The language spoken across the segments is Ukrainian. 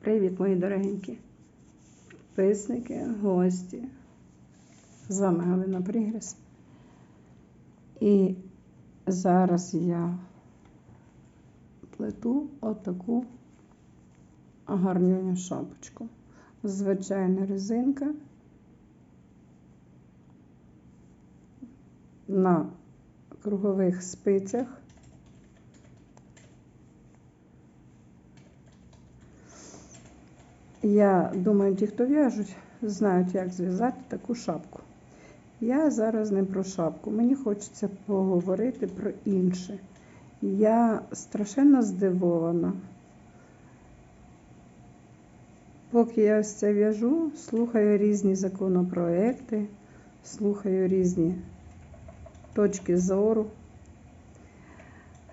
Привіт, мої дорогенькі підписники, гості. З вами Галина Пригрес. І зараз я плету отаку гарнюню шапочку. Звичайна резинка на кругових спицях. Я думаю, ті, хто в'яжуть, знають, як зв'язати таку шапку. Я зараз не про шапку, мені хочеться поговорити про інше. Я страшенно здивована. Поки я ось це в'яжу, слухаю різні законопроекти, слухаю різні точки зору.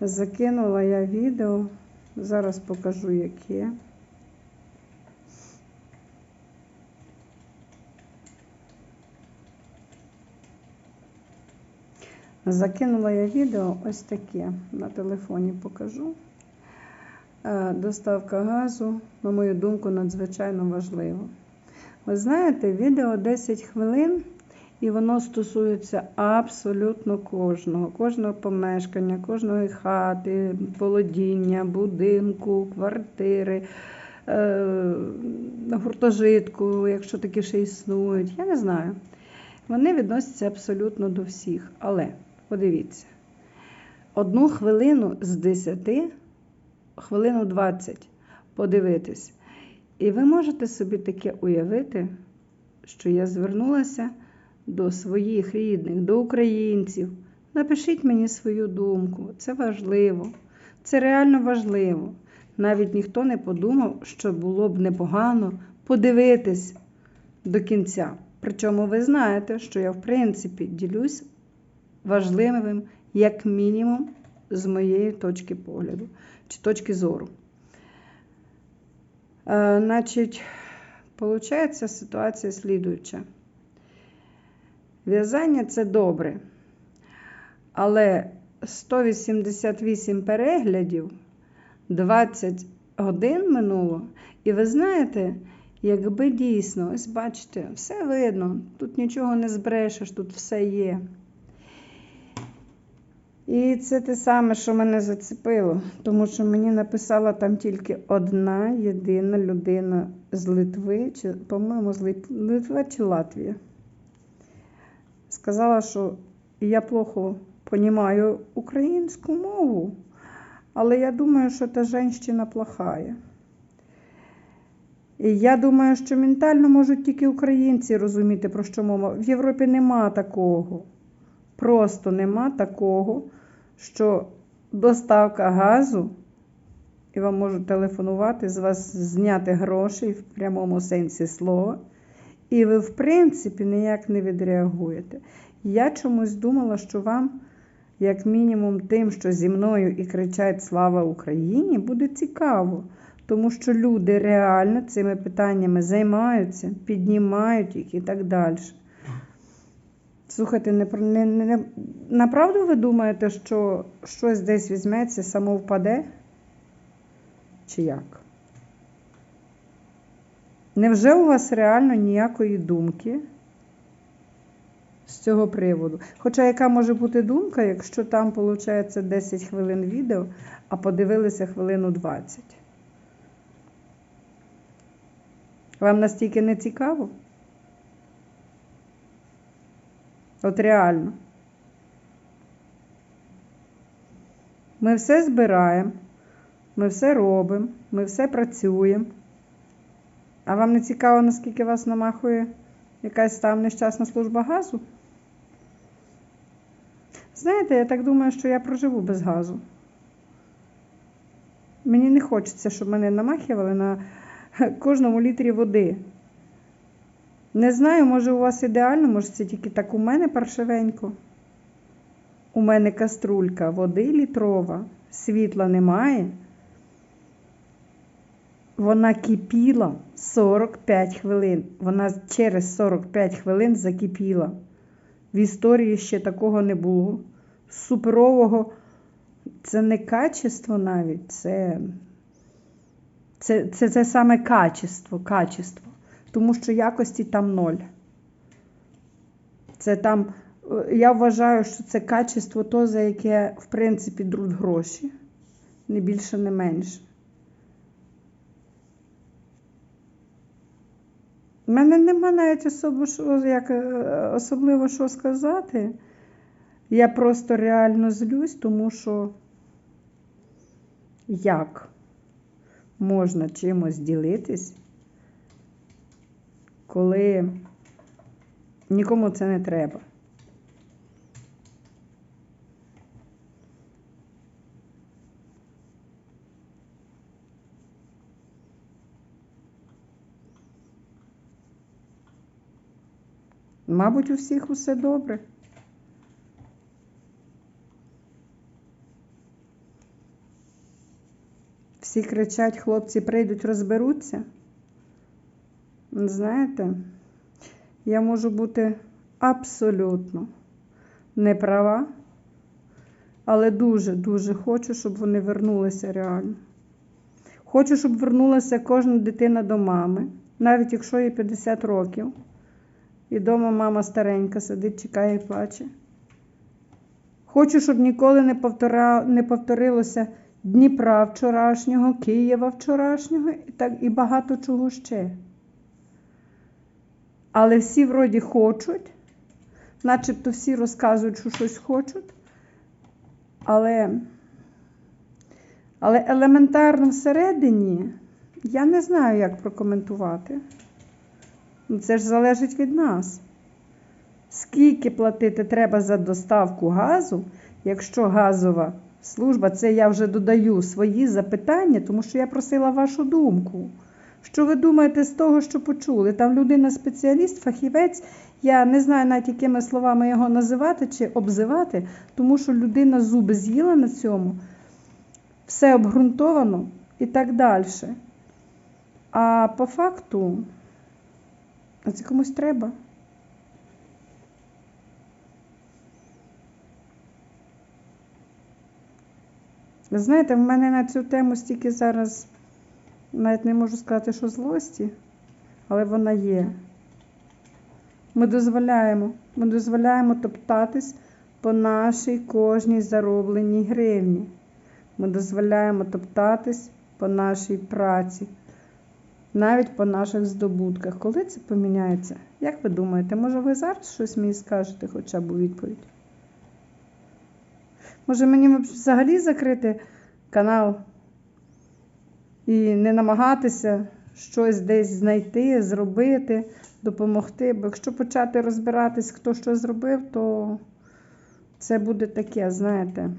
Закинула я відео, зараз покажу яке. Закинула я відео ось таке. На телефоні покажу. Е, Доставка газу, на мою думку, надзвичайно важливо. Ви знаєте, відео 10 хвилин, і воно стосується абсолютно кожного, кожного помешкання, кожної хати, володіння, будинку, квартири, е, гуртожитку, якщо такі ще існують. Я не знаю. Вони відносяться абсолютно до всіх. Але подивіться, одну хвилину з 10, хвилину 20 подивитись. І ви можете собі таке уявити, що я звернулася до своїх рідних, до українців. Напишіть мені свою думку. Це важливо. Це реально важливо. Навіть ніхто не подумав, що було б непогано подивитись до кінця. Причому ви знаєте, що я, в принципі, ділюсь важливим, як мінімум, з моєї точки погляду чи точки зору. Е, значить, виходить, ситуація слідуюча. В'язання це добре. Але 188 переглядів, 20 годин минуло. І ви знаєте, якби дійсно, ось бачите, все видно, тут нічого не збрешеш, тут все є. І це те саме, що мене зацепило, тому що мені написала там тільки одна єдина людина з Литви, чи, по-моєму, з Литва чи Латвія. Сказала, що я плохо розумію українську мову, але я думаю, що та жінка плохая. І я думаю, що ментально можуть тільки українці розуміти, про що мова. В Європі нема такого. Просто нема такого, що доставка газу, і вам можуть телефонувати, з вас зняти гроші в прямому сенсі слова. І ви, в принципі, ніяк не відреагуєте. Я чомусь думала, що вам, як мінімум, тим, що зі мною і кричать Слава Україні, буде цікаво. Тому що люди реально цими питаннями займаються, піднімають їх і так далі. Слухайте, не, не, не, направду ви думаєте, що щось десь візьметься, само впаде? Чи як? Невже у вас реально ніякої думки з цього приводу? Хоча яка може бути думка, якщо там, виходить, 10 хвилин відео, а подивилися хвилину 20? Вам настільки не цікаво? От реально. Ми все збираємо, ми все робимо, ми все працюємо. А вам не цікаво, наскільки вас намахує якась там нещасна служба газу? Знаєте, я так думаю, що я проживу без газу. Мені не хочеться, щоб мене намахували на кожному літрі води. Не знаю, може у вас ідеально, може це тільки так у мене паршивенько. У мене каструлька води літрова, світла немає. Вона кипіла 45 хвилин. Вона через 45 хвилин закипіла. В історії ще такого не було. Суперового це не качество навіть, це Це, це, це саме качество, качество. Тому що якості там ноль. Це там, е, я вважаю, що це качество то, за яке, в принципі, друт гроші. Не більше, не менше. У мене нема навіть особо, що, як, е, особливо що сказати. Я просто реально злюсь, тому що як можна чимось ділитись, коли нікому це не треба. Мабуть, у всіх усе добре. Всі кричать, хлопці прийдуть, розберуться. Знаєте, я можу бути абсолютно не права, але дуже-дуже хочу, щоб вони вернулися реально. Хочу, щоб вернулася кожна дитина до мами, навіть якщо їй 50 років. І вдома мама старенька сидить, чекає і плаче. Хочу, щоб ніколи не, повтора... не повторилося Дніпра вчорашнього, Києва вчорашнього і, так, і багато чого ще. Але всі вроді хочуть, начебто всі розказують, що щось хочуть, але, але елементарно всередині я не знаю, як прокоментувати. Ну, Це ж залежить від нас. Скільки платити треба за доставку газу, якщо газова служба, це я вже додаю свої запитання, тому що я просила вашу думку. Що ви думаєте з того, що почули? Там людина спеціаліст, фахівець, я не знаю навіть якими словами його називати чи обзивати, тому що людина зуби з'їла на цьому, все обґрунтовано і так далі. А по факту. А це комусь треба. Ви знаєте, в мене на цю тему стільки зараз, навіть не можу сказати, що злості, але вона є. Ми дозволяємо, ми дозволяємо топтатись по нашій кожній заробленій гривні. Ми дозволяємо топтатись по нашій праці навіть по наших здобутках. Коли це поміняється? Як ви думаєте, може ви зараз щось мені скажете хоча б у відповідь? Може мені взагалі закрити канал і не намагатися щось десь знайти, зробити, допомогти? Бо якщо почати розбиратись, хто що зробив, то це буде таке, знаєте,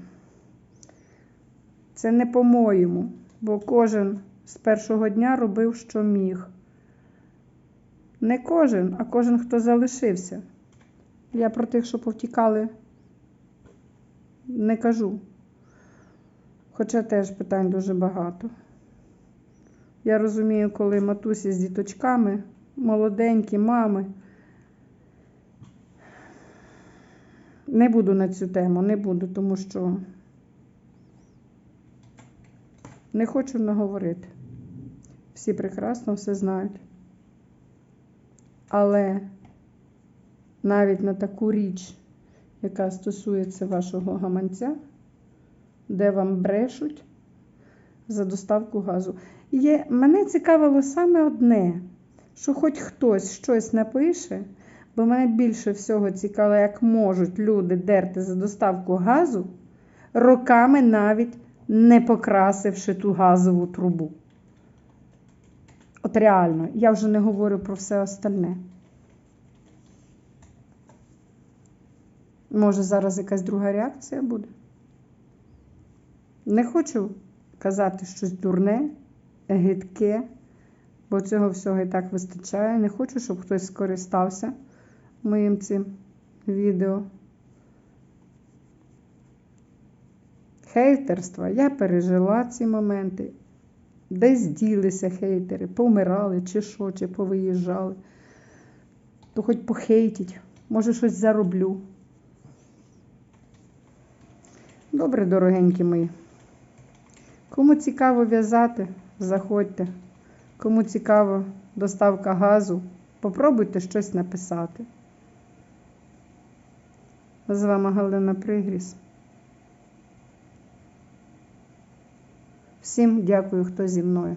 це не по-моєму, бо кожен з першого дня робив, що міг. Не кожен, а кожен, хто залишився. Я про тих, що повтікали, не кажу. Хоча теж питань дуже багато. Я розумію, коли матусі з діточками, молоденькі мами. Не буду на цю тему, не буду, тому що не хочу наговорити. Всі прекрасно все знають. Але навіть на таку річ, яка стосується вашого гаманця, де вам брешуть за доставку газу. Є, Мене цікавило саме одне, що хоч хтось щось напише, бо мене більше всього цікаво, як можуть люди дерти за доставку газу, роками навіть не покрасивши ту газову трубу. От реально, я вже не говорю про все остальне. Може, зараз якась друга реакція буде? Не хочу казати щось дурне, гидке, бо цього всього і так вистачає. Не хочу, щоб хтось скористався моїм цим відео. Хейтерство. Я пережила ці моменти. Десь ділися хейтери, помирали, чи що, чи повиїжджали. То хоч похейтіть, може щось зароблю. Добре, дорогенькі мої. Кому цікаво в'язати, Заходьте. Кому цікаво доставка газу, попробуйте щось написати. З вами Галина Пригріс. Всім дякую, хто зі мною.